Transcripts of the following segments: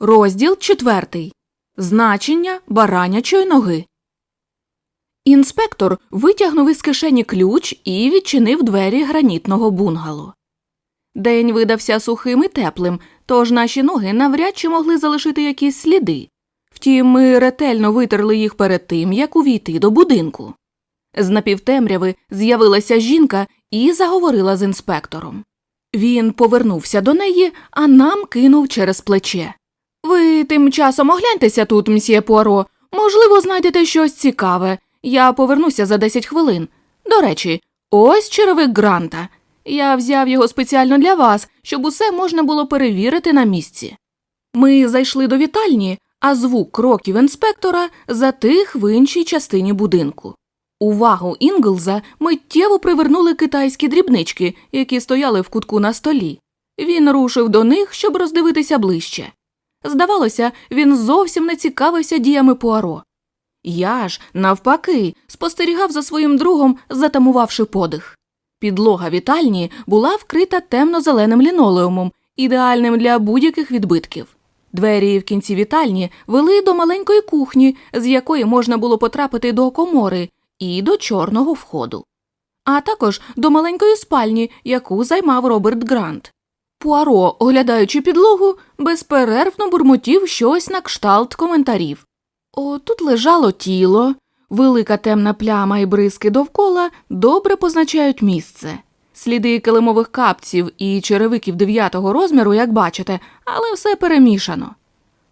Розділ четвертий. Значення баранячої ноги. Інспектор витягнув із кишені ключ і відчинив двері гранітного бунгало. День видався сухим і теплим, тож наші ноги навряд чи могли залишити якісь сліди. Втім, ми ретельно витерли їх перед тим, як увійти до будинку. З напівтемряви з'явилася жінка і заговорила з інспектором. Він повернувся до неї, а нам кинув через плече. Ви тим часом огляньтеся тут, мсьє Пуаро. Можливо, знайдете щось цікаве. Я повернуся за 10 хвилин. До речі, ось черевик Гранта. Я взяв його спеціально для вас, щоб усе можна було перевірити на місці. Ми зайшли до вітальні, а звук кроків інспектора затих в іншій частині будинку. Увагу Інглза миттєво привернули китайські дрібнички, які стояли в кутку на столі. Він рушив до них, щоб роздивитися ближче. Здавалося, він зовсім не цікавився діями Пуаро. Я ж, навпаки, спостерігав за своїм другом, затамувавши подих. Підлога вітальні була вкрита темно-зеленим лінолеумом, ідеальним для будь-яких відбитків. Двері в кінці вітальні вели до маленької кухні, з якої можна було потрапити до комори, і до чорного входу, а також до маленької спальні, яку займав Роберт Грант. Пуаро, оглядаючи підлогу, безперервно бурмотів щось на кшталт коментарів. О, тут лежало тіло, велика темна пляма і бризки довкола добре позначають місце. Сліди килимових капців і черевиків дев'ятого розміру, як бачите, але все перемішано.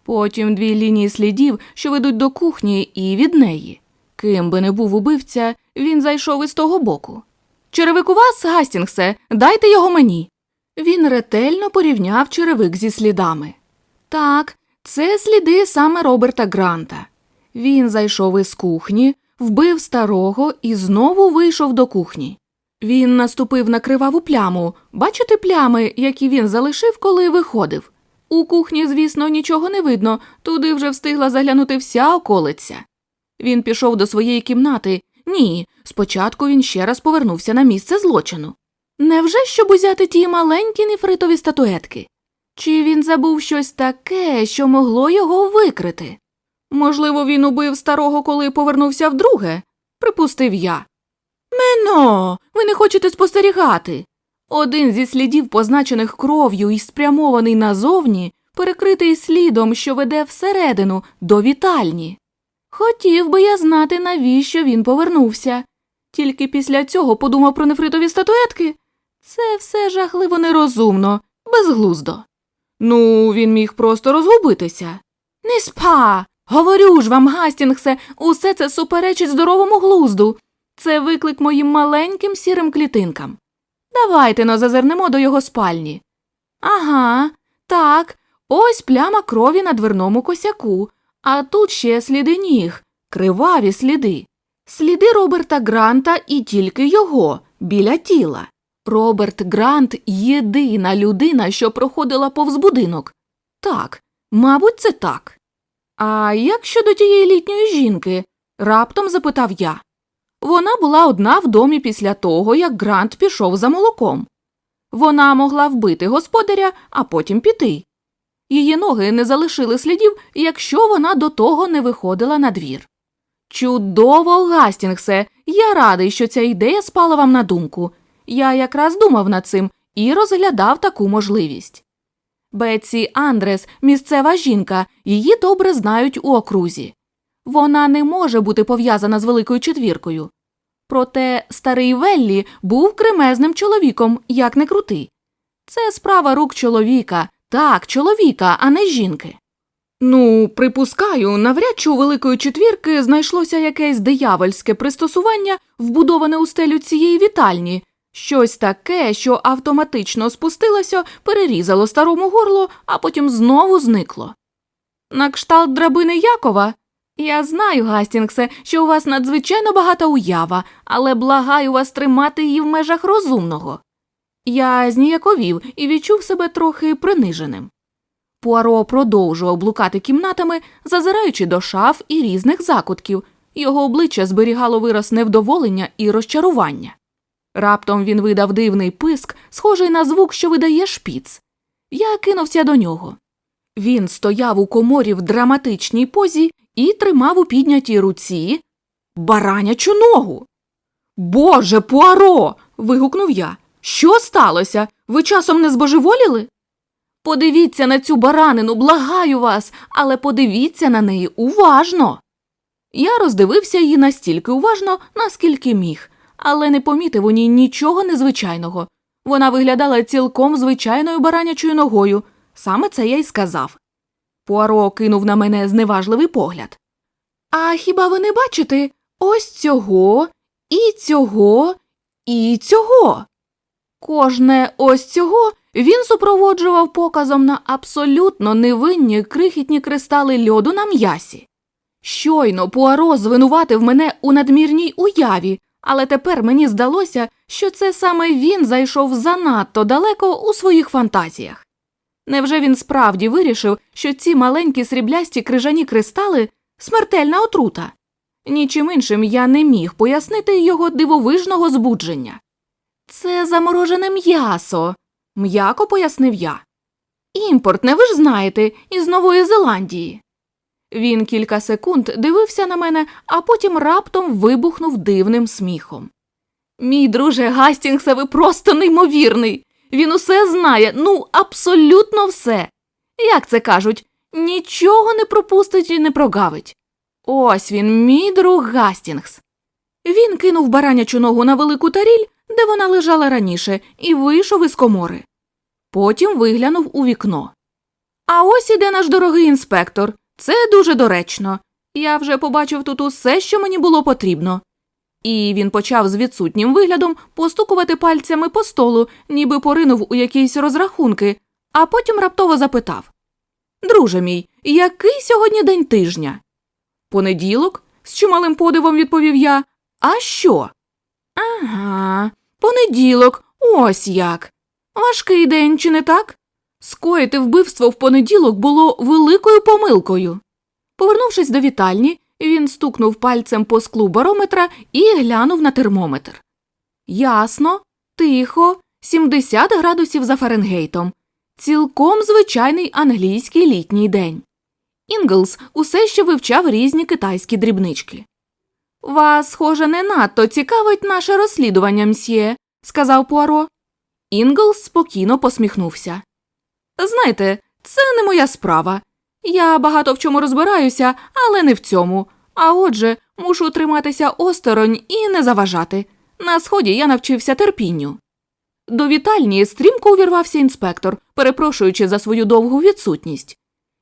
Потім дві лінії слідів, що ведуть до кухні і від неї. Ким би не був убивця, він зайшов із того боку. Черевик у вас, Гастінгсе, дайте його мені. Він ретельно порівняв черевик зі слідами. Так, це сліди саме Роберта Гранта. Він зайшов із кухні, вбив старого і знову вийшов до кухні. Він наступив на криваву пляму. Бачите плями, які він залишив, коли виходив. У кухні, звісно, нічого не видно, туди вже встигла заглянути вся околиця. Він пішов до своєї кімнати. Ні, спочатку він ще раз повернувся на місце злочину. Невже щоб узяти ті маленькі нефритові статуетки? Чи він забув щось таке, що могло його викрити? Можливо, він убив старого, коли повернувся вдруге, припустив я. Мено, ви не хочете спостерігати. Один зі слідів, позначених кров'ю і спрямований назовні, перекритий слідом, що веде всередину до вітальні. Хотів би я знати, навіщо він повернувся. Тільки після цього подумав про нефритові статуетки. Це все жахливо нерозумно, безглуздо. Ну, він міг просто розгубитися. Не спа. Говорю ж вам, Гастінгсе, усе це суперечить здоровому глузду. Це виклик моїм маленьким сірим клітинкам. Давайте но зазирнемо до його спальні. Ага, так, ось пляма крові на дверному косяку, а тут ще сліди ніг, криваві сліди. Сліди Роберта Гранта і тільки його біля тіла. Роберт Грант єдина людина, що проходила повз будинок. Так, мабуть, це так. А як щодо тієї літньої жінки? раптом запитав я. Вона була одна в домі після того, як Грант пішов за молоком. Вона могла вбити господаря, а потім піти. Її ноги не залишили слідів, якщо вона до того не виходила на двір. Чудово, Гастінгсе, я радий, що ця ідея спала вам на думку. Я якраз думав над цим і розглядав таку можливість. Бетсі Андрес, місцева жінка, її добре знають у окрузі. Вона не може бути пов'язана з великою четвіркою. Проте старий Веллі був кремезним чоловіком, як не крути. Це справа рук чоловіка, так, чоловіка, а не жінки. Ну, припускаю, навряд чи у великої четвірки знайшлося якесь диявольське пристосування, вбудоване у стелю цієї вітальні, щось таке, що автоматично спустилося, перерізало старому горло, а потім знову зникло. На кшталт драбини Якова. Я знаю, Гастінгсе, що у вас надзвичайно багата уява, але благаю вас тримати її в межах розумного. Я зніяковів і відчув себе трохи приниженим. Пуаро продовжував блукати кімнатами, зазираючи до шаф і різних закутків. Його обличчя зберігало вираз невдоволення і розчарування. Раптом він видав дивний писк, схожий на звук, що видає шпіц. Я кинувся до нього. Він стояв у коморі в драматичній позі і тримав у піднятій руці баранячу ногу. Боже, Пуаро. вигукнув я. Що сталося? Ви часом не збожеволіли? Подивіться на цю баранину, благаю вас, але подивіться на неї уважно. Я роздивився її настільки уважно, наскільки міг, але не помітив у ній нічого незвичайного. Вона виглядала цілком звичайною баранячою ногою. Саме це я й сказав. Пуаро кинув на мене зневажливий погляд. А хіба ви не бачите ось цього, і цього, і цього? Кожне ось цього він супроводжував показом на абсолютно невинні крихітні кристали льоду на м'ясі. Щойно Пуаро звинуватив мене у надмірній уяві, але тепер мені здалося, що це саме він зайшов занадто далеко у своїх фантазіях. Невже він справді вирішив, що ці маленькі сріблясті крижані кристали смертельна отрута? Нічим іншим я не міг пояснити його дивовижного збудження. Це заморожене м'ясо, м'яко пояснив я. Імпортне, ви ж знаєте, із Нової Зеландії. Він кілька секунд дивився на мене, а потім раптом вибухнув дивним сміхом. Мій друже Гастінгсе, ви просто неймовірний. Він усе знає, ну, абсолютно все. Як це кажуть, нічого не пропустить і не прогавить. Ось він, мій друг Гастінгс. Він кинув баранячу ногу на велику таріль, де вона лежала раніше, і вийшов із комори. Потім виглянув у вікно. А ось іде наш дорогий інспектор. Це дуже доречно. Я вже побачив тут усе, що мені було потрібно. І він почав з відсутнім виглядом постукувати пальцями по столу, ніби поринув у якісь розрахунки, а потім раптово запитав Друже мій, який сьогодні день тижня? Понеділок? з чималим подивом відповів я. А що? Ага, понеділок, ось як. Важкий день, чи не так? Скоїти вбивство в понеділок було великою помилкою. Повернувшись до вітальні, він стукнув пальцем по склу барометра і глянув на термометр. Ясно, тихо, 70 градусів за Фаренгейтом. Цілком звичайний англійський літній день. Інглс усе ще вивчав різні китайські дрібнички. Вас, схоже, не надто цікавить наше розслідування, мсьє, сказав Пуаро. Інглс спокійно посміхнувся. Знаєте, це не моя справа. Я багато в чому розбираюся, але не в цьому. А отже, мушу триматися осторонь і не заважати. На сході я навчився терпінню. До вітальні стрімко увірвався інспектор, перепрошуючи за свою довгу відсутність.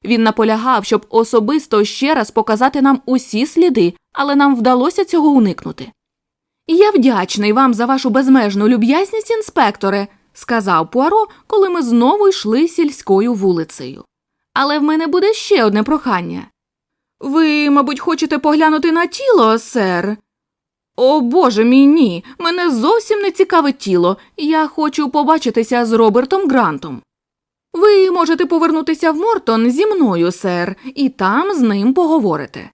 Він наполягав, щоб особисто ще раз показати нам усі сліди, але нам вдалося цього уникнути. Я вдячний вам за вашу безмежну люб'язність, інспекторе, сказав Пуаро, коли ми знову йшли сільською вулицею. Але в мене буде ще одне прохання. Ви, мабуть, хочете поглянути на тіло, сер? О Боже мій ні, мене зовсім не цікавить тіло. Я хочу побачитися з Робертом Грантом. Ви можете повернутися в Мортон зі мною, сер, і там з ним поговорите.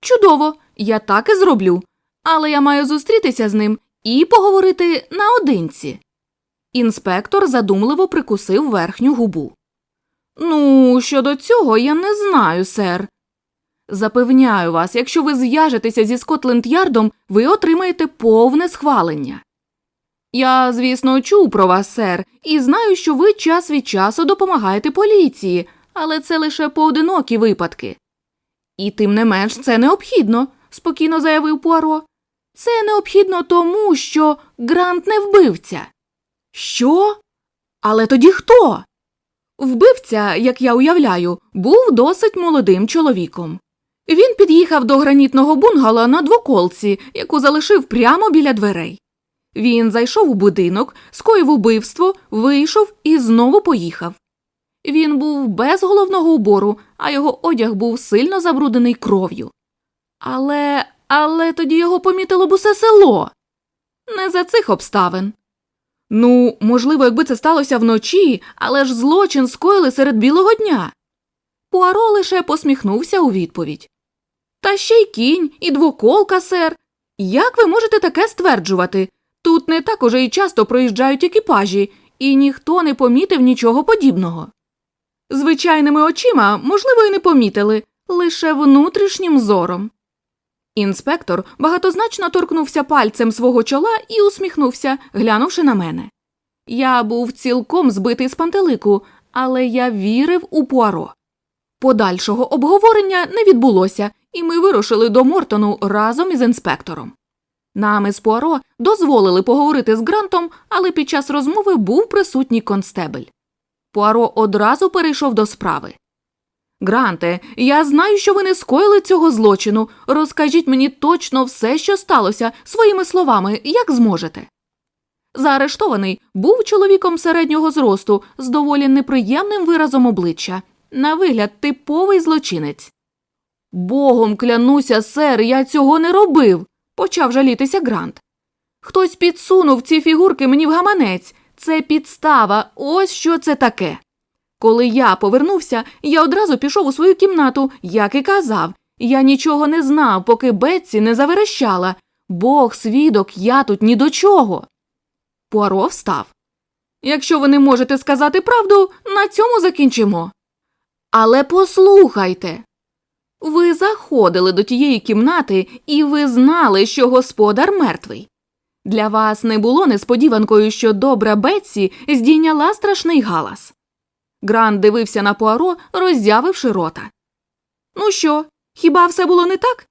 Чудово, я так і зроблю. Але я маю зустрітися з ним і поговорити наодинці. Інспектор задумливо прикусив верхню губу. Ну, щодо цього я не знаю, сер. Запевняю вас, якщо ви зв'яжетеся зі Скотленд Ярдом, ви отримаєте повне схвалення. Я, звісно, чув про вас, сер, і знаю, що ви час від часу допомагаєте поліції, але це лише поодинокі випадки. І тим не менш це необхідно, спокійно заявив Пуаро. Це необхідно тому, що Грант не вбивця. Що? Але тоді хто? Вбивця, як я уявляю, був досить молодим чоловіком. Він під'їхав до гранітного бунгало на двоколці, яку залишив прямо біля дверей. Він зайшов у будинок, скоїв убивство, вийшов і знову поїхав. Він був без головного убору, а його одяг був сильно забруднений кров'ю. Але, але тоді його помітило б усе село. Не за цих обставин. Ну, можливо, якби це сталося вночі, але ж злочин скоїли серед білого дня. Пуаро лише посміхнувся у відповідь. Та ще й кінь, і двоколка, сер. Як ви можете таке стверджувати? Тут не так уже й часто проїжджають екіпажі, і ніхто не помітив нічого подібного. Звичайними очима, можливо, і не помітили, лише внутрішнім зором. Інспектор багатозначно торкнувся пальцем свого чола і усміхнувся, глянувши на мене. Я був цілком збитий з пантелику, але я вірив у Пуаро. Подальшого обговорення не відбулося, і ми вирушили до Мортону разом із інспектором. Нам із Пуаро дозволили поговорити з Грантом, але під час розмови був присутній констебель. Пуаро одразу перейшов до справи. Гранте, я знаю, що ви не скоїли цього злочину. Розкажіть мені точно все, що сталося, своїми словами, як зможете. Заарештований був чоловіком середнього зросту з доволі неприємним виразом обличчя. На вигляд, типовий злочинець. Богом клянуся, сер, я цього не робив, почав жалітися Грант. Хтось підсунув ці фігурки мені в гаманець. Це підстава, ось що це таке. Коли я повернувся, я одразу пішов у свою кімнату, як і казав. Я нічого не знав, поки Бетсі не заверещала. Бог свідок, я тут ні до чого. Пуаро встав. Якщо ви не можете сказати правду, на цьому закінчимо. Але послухайте. Ви заходили до тієї кімнати, і ви знали, що господар мертвий. Для вас не було несподіванкою, що добра Бетсі здійняла страшний галас. Грант дивився на Пуаро, роззявивши рота. Ну що, хіба все було не так?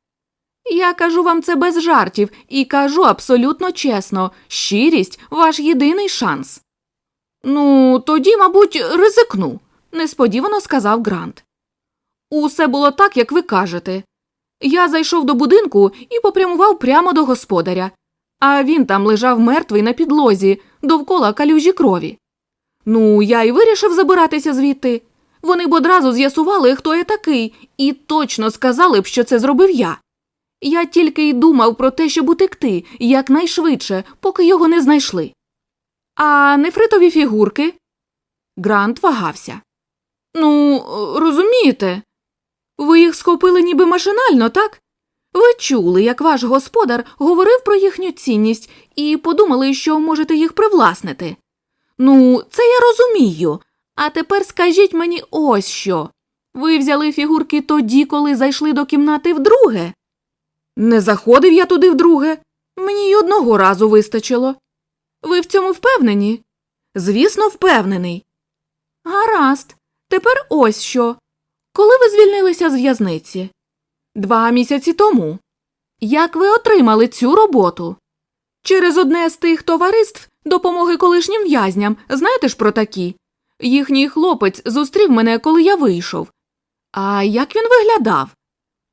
Я кажу вам це без жартів і кажу абсолютно чесно щирість ваш єдиний шанс. Ну, тоді, мабуть, ризикну, несподівано сказав Грант. Усе було так, як ви кажете. Я зайшов до будинку і попрямував прямо до господаря, а він там лежав мертвий на підлозі, довкола калюжі крові. Ну, я й вирішив забиратися звідти. Вони б одразу з'ясували, хто я такий, і точно сказали б, що це зробив я. Я тільки й думав про те, щоб утекти якнайшвидше, поки його не знайшли. А нефритові фігурки? Грант вагався. Ну, розумієте, ви їх схопили ніби машинально, так? Ви чули, як ваш господар говорив про їхню цінність і подумали, що можете їх привласнити. Ну, це я розумію. А тепер скажіть мені ось що. Ви взяли фігурки тоді, коли зайшли до кімнати вдруге? Не заходив я туди вдруге. Мені й одного разу вистачило. Ви в цьому впевнені? Звісно, впевнений. Гаразд. Тепер ось що. Коли ви звільнилися з в'язниці? Два місяці тому. Як ви отримали цю роботу? Через одне з тих товариств допомоги колишнім в'язням, знаєте ж про такі? Їхній хлопець зустрів мене, коли я вийшов. А як він виглядав?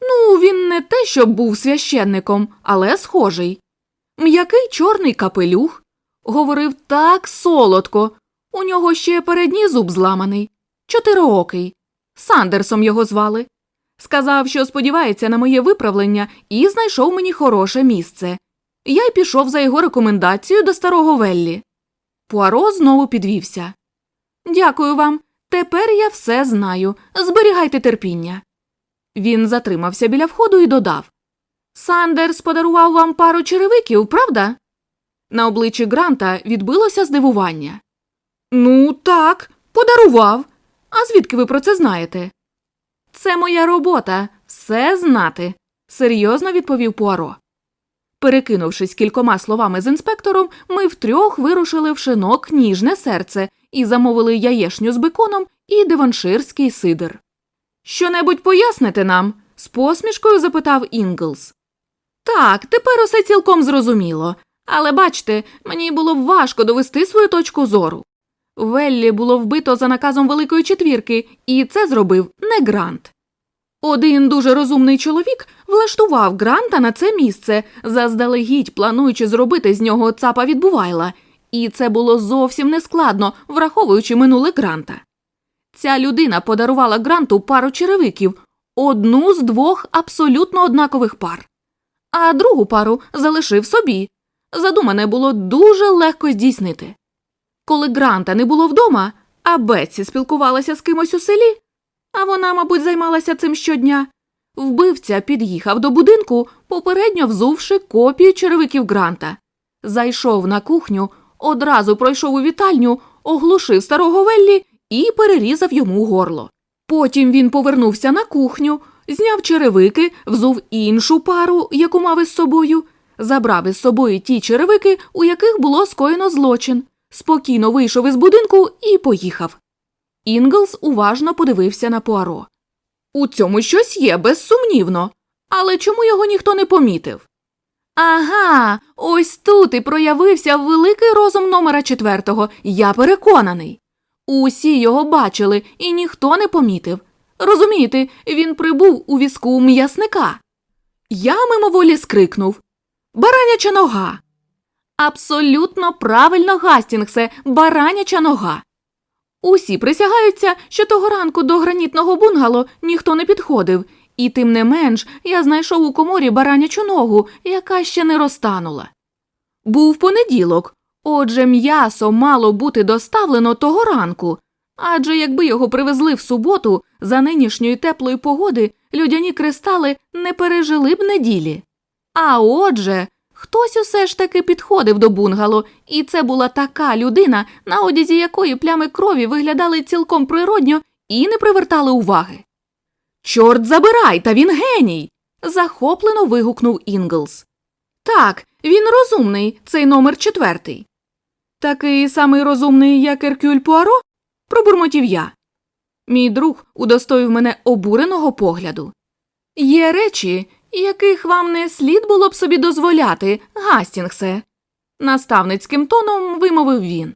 Ну, він не те, щоб був священником, але схожий. М'який чорний капелюх. Говорив так солодко. У нього ще передній зуб зламаний, чотириокий. Сандерсом його звали. Сказав, що сподівається на моє виправлення і знайшов мені хороше місце. Я й пішов за його рекомендацією до старого Веллі. Пуаро знову підвівся. Дякую вам. Тепер я все знаю. Зберігайте терпіння. Він затримався біля входу і додав Сандерс подарував вам пару черевиків, правда? На обличчі Гранта відбилося здивування. Ну, так, подарував. А звідки ви про це знаєте? Це моя робота все знати, серйозно відповів Пуаро. Перекинувшись кількома словами з інспектором, ми втрьох вирушили в шинок ніжне серце і замовили яєшню з беконом і деванширський сидр. Щонебудь поясните нам? з посмішкою запитав Інглс. Так, тепер усе цілком зрозуміло. Але бачте, мені було б важко довести свою точку зору. Веллі було вбито за наказом Великої четвірки, і це зробив не Грант. Один дуже розумний чоловік влаштував Гранта на це місце, заздалегідь плануючи зробити з нього цапа відбувайла, і це було зовсім нескладно, враховуючи минуле Гранта. Ця людина подарувала Гранту пару черевиків, одну з двох абсолютно однакових пар, а другу пару залишив собі. Задумане було дуже легко здійснити. Коли Гранта не було вдома, а Бетсі спілкувалася з кимось у селі, а вона, мабуть, займалася цим щодня. Вбивця під'їхав до будинку, попередньо взувши копію черевиків Гранта. Зайшов на кухню, одразу пройшов у вітальню, оглушив старого Веллі і перерізав йому горло. Потім він повернувся на кухню, зняв черевики, взув іншу пару, яку мав із собою, забрав із собою ті черевики, у яких було скоєно злочин, спокійно вийшов із будинку і поїхав. Інглс уважно подивився на Пуаро. У цьому щось є, безсумнівно. Але чому його ніхто не помітив? Ага, ось тут і проявився великий розум номера четвертого, я переконаний. Усі його бачили, і ніхто не помітив. Розумієте, він прибув у візку м'ясника. Я мимоволі скрикнув Бараняча нога. Абсолютно правильно, Гастінгсе, бараняча нога. Усі присягаються, що того ранку до гранітного бунгало ніхто не підходив, і тим не менш я знайшов у коморі баранячу ногу, яка ще не розтанула. Був понеділок, отже, м'ясо мало бути доставлено того ранку, адже якби його привезли в суботу, за нинішньої теплої погоди людяні кристали не пережили б неділі. А отже, хтось усе ж таки підходив до бунгало, і це була така людина, на одязі якої плями крові виглядали цілком природньо і не привертали уваги. Чорт забирай, та він геній. захоплено вигукнув Інглс. Так, він розумний, цей номер четвертий. Такий самий розумний, як Еркюль Пуаро? пробурмотів я. Мій друг удостоїв мене обуреного погляду. Є речі, яких вам не слід було б собі дозволяти, Гастінгсе, наставницьким тоном вимовив він.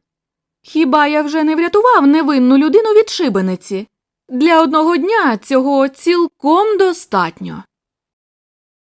Хіба я вже не врятував невинну людину від шибениці? Для одного дня цього цілком достатньо.